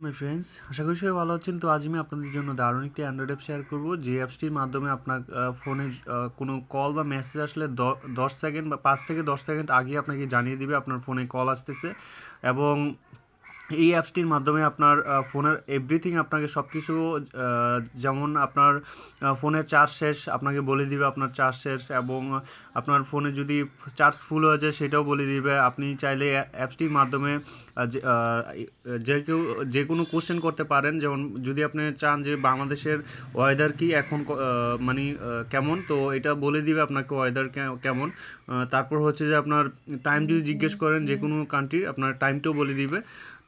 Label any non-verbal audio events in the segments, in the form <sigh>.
My friends আশা করি সবাই ভালো আছেন। তো আজ আমি আপনাদের জন্য দারুণ একটি অ্যান্ড্রয়েড অ্যাপ শেয়ার করব। যে অ্যাপসটির মাধ্যমে আপনার ফোনে কোনো কল বা মেসেজ আসলে দশ সেকেন্ড বা পাঁচ থেকে দশ সেকেন্ড আগে আপনাকে জানিয়ে দিবে আপনার ফোনে কল আসতেছে। এবং এই অ্যাপসটির মাধ্যমে আপনার ফোনের এভরিথিং আপনাকে সব কিছু যেমন আপনার ফোনের চার্জ শেষ, আপনাকে বলে দিবে আপনার চার্জ শেষ এবং আপনার ফোনে যদি চার্জ ফুল হয়ে যায় সেটাও বলে দিবে। আপনি চাইলে অ্যাপসটির মাধ্যমে যে কেউ, যে কোনো কোশ্চেন করতে পারেন। যেমন যদি আপনি চান যে বাংলাদেশের ওয়েদার কি এখন মানে কেমন, তো এটা বলে দিবে আপনাকে ওয়েদার কেমন। তারপর হচ্ছে যে আপনার টাইম যদি জিজ্ঞেস করেন যে কোনো কান্ট্রি আপনার টাইমটাও বলে দিবে।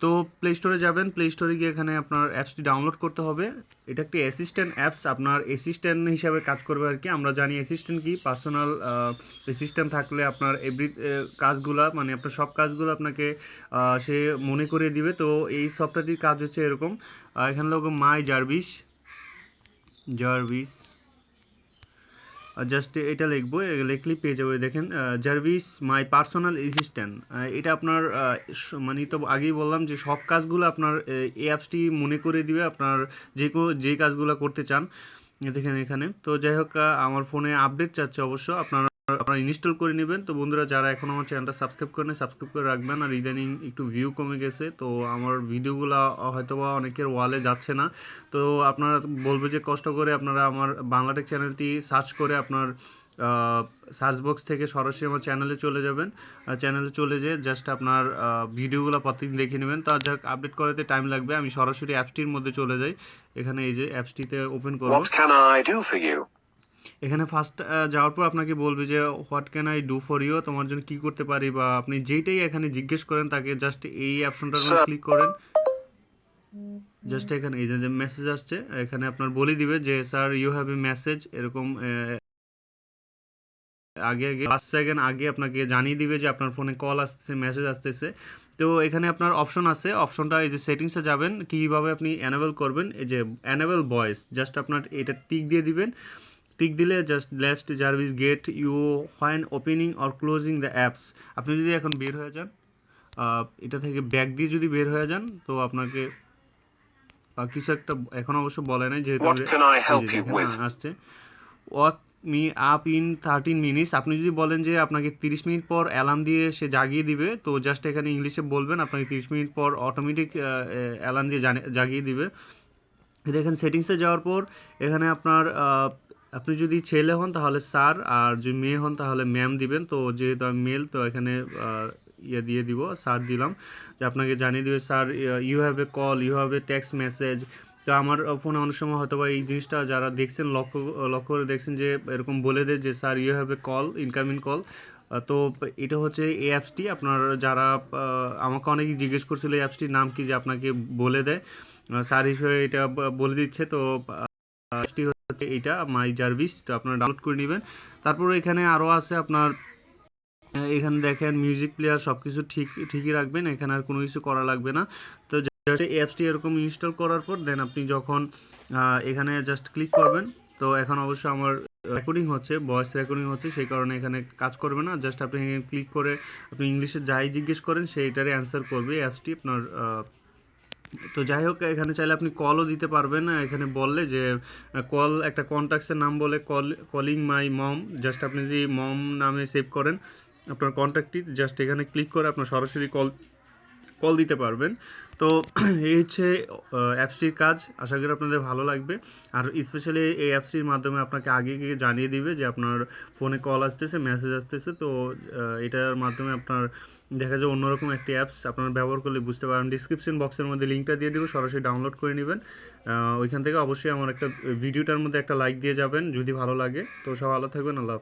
তো প্লে স্টোরে যাবেন প্লে স্টোরে গিয়ে এখানে আপনার অ্যাপসটি ডাউনলোড করতে হবে। এটা একটি অ্যাসিস্ট্যান্ট অ্যাপস আপনার অ্যাসিস্ট্যান্ট হিসাবে কাজ করবে আর কি। আমরা জানি অ্যাসিস্ট্যান্ট কি? পার্সোনাল অ্যাসিস্ট্যান্ট থাকলে আপনার এভরি কাজগুলা মানে আপনার সব কাজগুলো আপনাকে সে মনে করিয়ে দিবে। তো এই সফটওয়্যারটির কাজ হচ্ছে এরকম। এখানে লোক মাই জার্ভিস জার্ভিস জাস্ট এটা লিখব লেখলি পেয়ে যাবে। দেখেন জার্ভিস মাই পার্সোনাল অ্যাসিস্ট্যান্ট এটা আপনার মানে তো আগেই বললাম যে সব কাজগুলো আপনার এই অ্যাপসটি মনে করে দিবে আপনার যে যে কাজগুলো করতে চান। দেখেন এখানে। তো যাই হোক আমার ফোনে আপডেট চাচ্ছে অবশ্য। আপনারা আপনারা ইনস্টল করে নেবেন। তো বন্ধুরা, যারা এখন আমার চ্যানেলটা সাবস্ক্রাইব করেন সাবস্ক্রাইব করে রাখবেন। আর ইদানিং একটু ভিউ কমে গেছে, তো আমার ভিডিওগুলো হয়তোবা অনেকের ওয়ালে যাচ্ছে না। তো আপনারা বলব যে কষ্ট করে আপনারা আমার বাংলাটেক চ্যানেলটি সার্চ করে আপনার সার্চ বক্স থেকে সরাসরি আমার চ্যানেলে চলে যাবেন। চ্যানেলে চলে যেয়ে জাস্ট আপনার ভিডিওগুলো প্রতিদিন দেখে নেবেন। তার যাক, আপডেট করাতে টাইম লাগবে। আমি সরাসরি অ্যাপসটির মধ্যে চলে যাই। এখানে এই যে অ্যাপসটিতে ওপেন করব। এখানে ফার্স্ট যাওয়ার পর আপনাকে বলবে যে what can I do for you তোমার জন্য কি করতে পারি বা আপনি যেইটাই এখানে জিজ্ঞেস করেন তাকে জাস্ট এই অপশনটার Sir. ক্লিক করেন। জাস্ট এখানে এই যে মেসেজ আসছে এখানে আপনার বলে দিবে যে sir you have a message এরকম আগে আগে পাঁচ সেকেন্ড আগে আপনাকে জানিয়ে দিবে যে আপনার ফোনে কল আসতেছে মেসেজ আসতেছে। তো এখানে আপনার অপশন আছে। অপশনটা এই যে সেটিংসে যাবেন কীভাবে আপনি অ্যানেবল করবেন এই যে অ্যানেবল ভয়েস জাস্ট আপনার এটা টিক দিয়ে দিবেন। টিক দিলে just last Jarvis get you when opening or closing the apps আপনি যদি এখন বের হয়ে যান এটা থেকে ব্যাগ দিয়ে যদি বের হয়ে যান তো আপনাকে কিছু একটা এখন অবশ্য বলে নাই যেহেতু What can I এই যে help you দেখেন, with? আহ, আসছে। Walk me up in thirteen minutes আপনি যদি বলেন যে আপনাকে তিরিশ মিনিট পর অ্যালার্ম দিয়ে সে জাগিয়ে দিবে তো জাস্ট এখানে ইংলিশে বলবেন আপনাকে তিরিশ মিনিট পর অটোমেটিক অ্যালার্ম দিয়ে জাগিয়ে দিবে। দেখেন সেটিংসে যাওয়ার পর এখানে আপনার আপনি যদি ছেলে হন তাহলে স্যার, আর যদি মেয়ে হন তাহলে ম্যাম দিবেন। তো যেহেতু আমি মেল তো এখানে ইয়ে দিয়ে দিব, স্যার দিলাম। যে আপনাকে জানিয়ে দিবে, sir you have a call you have a text message তো আমার ফোনে অনেক সময় হয়তো বা এই জিনিসটা যারা দেখছেন, লক্ষ্য লক্ষ্য করে দেখছেন যে এরকম বলে দেয় যে, sir you have a call incoming call তো এটা হচ্ছে এই অ্যাপসটি। আপনার যারা আমাকে অনেকেই জিজ্ঞেস করছিল এই অ্যাপসটির নাম কি যে আপনাকে বলে দেয়। স্যার হিসেবে এটা বলে দিচ্ছে। তো অ্যাপসটি হচ্ছে এইটা মাই জার্ভিস তো আপনারা ডাউনলোড করে নেবেন। তারপর এখানে আরও আছে আপনার, এখানে দেখেন মিউজিক প্লেয়ার সব কিছু ঠিক, ঠিকই রাখবেন, এখানে আর কোনো কিছু করা লাগবে না। তো জাস্ট অ্যাপসটি এরকম ইনস্টল করার পর দেন আপনি যখন এখানে জাস্ট ক্লিক করবেন, তো এখন অবশ্য আমার রেকর্ডিং হচ্ছে ভয়েস রেকর্ডিং হচ্ছে, সেই কারণে এখানে কাজ করবে না। জাস্ট আপনি ক্লিক করে, আপনি ইংলিশে যাই জিজ্ঞেস করেন, সেইটারই অ্যান্সার করবে অ্যাপসটি আপনার তো যাই হোক, এখানে চাইলে আপনি কলও দিতে পারবেন। এখানে বললে যে কল একটা কন্ট্যাক্টসের নাম বলে call calling my mom just আপনি যদি মম নামে সেভ করেন, আপনার কন্ট্যাক্টটি জাস্ট এখানে ক্লিক করে আপনার সরাসরি কল কল দিতে পারবেন। তো <clears throat> এই হচ্ছে অ্যাপসটির কাজ। আশা করি আপনাদের ভালো লাগবে। আর স্পেশালি এই অ্যাপসটির মাধ্যমে আপনাকে আগে গিয়ে জানিয়ে দিবে যে আপনার ফোনে কল আসতেছে মেসেজ আসতেছে। তো এটার মাধ্যমে আপনার দেখা যায় অন্যরকম একটি অ্যাপস আপনারা ব্যবহার করলে বুঝতে পারেন ডিসক্রিপশন বক্সের মধ্যে লিঙ্কটা দিয়ে দেবো, সরাসরি ডাউনলোড করে নেবেন। ওইখান থেকে অবশ্যই আমার একটা ভিডিওটার মধ্যে একটা লাইক দিয়ে যাবেন, যদি ভালো লাগে। তো সব ভালো থাকবেন, আল্লাহ।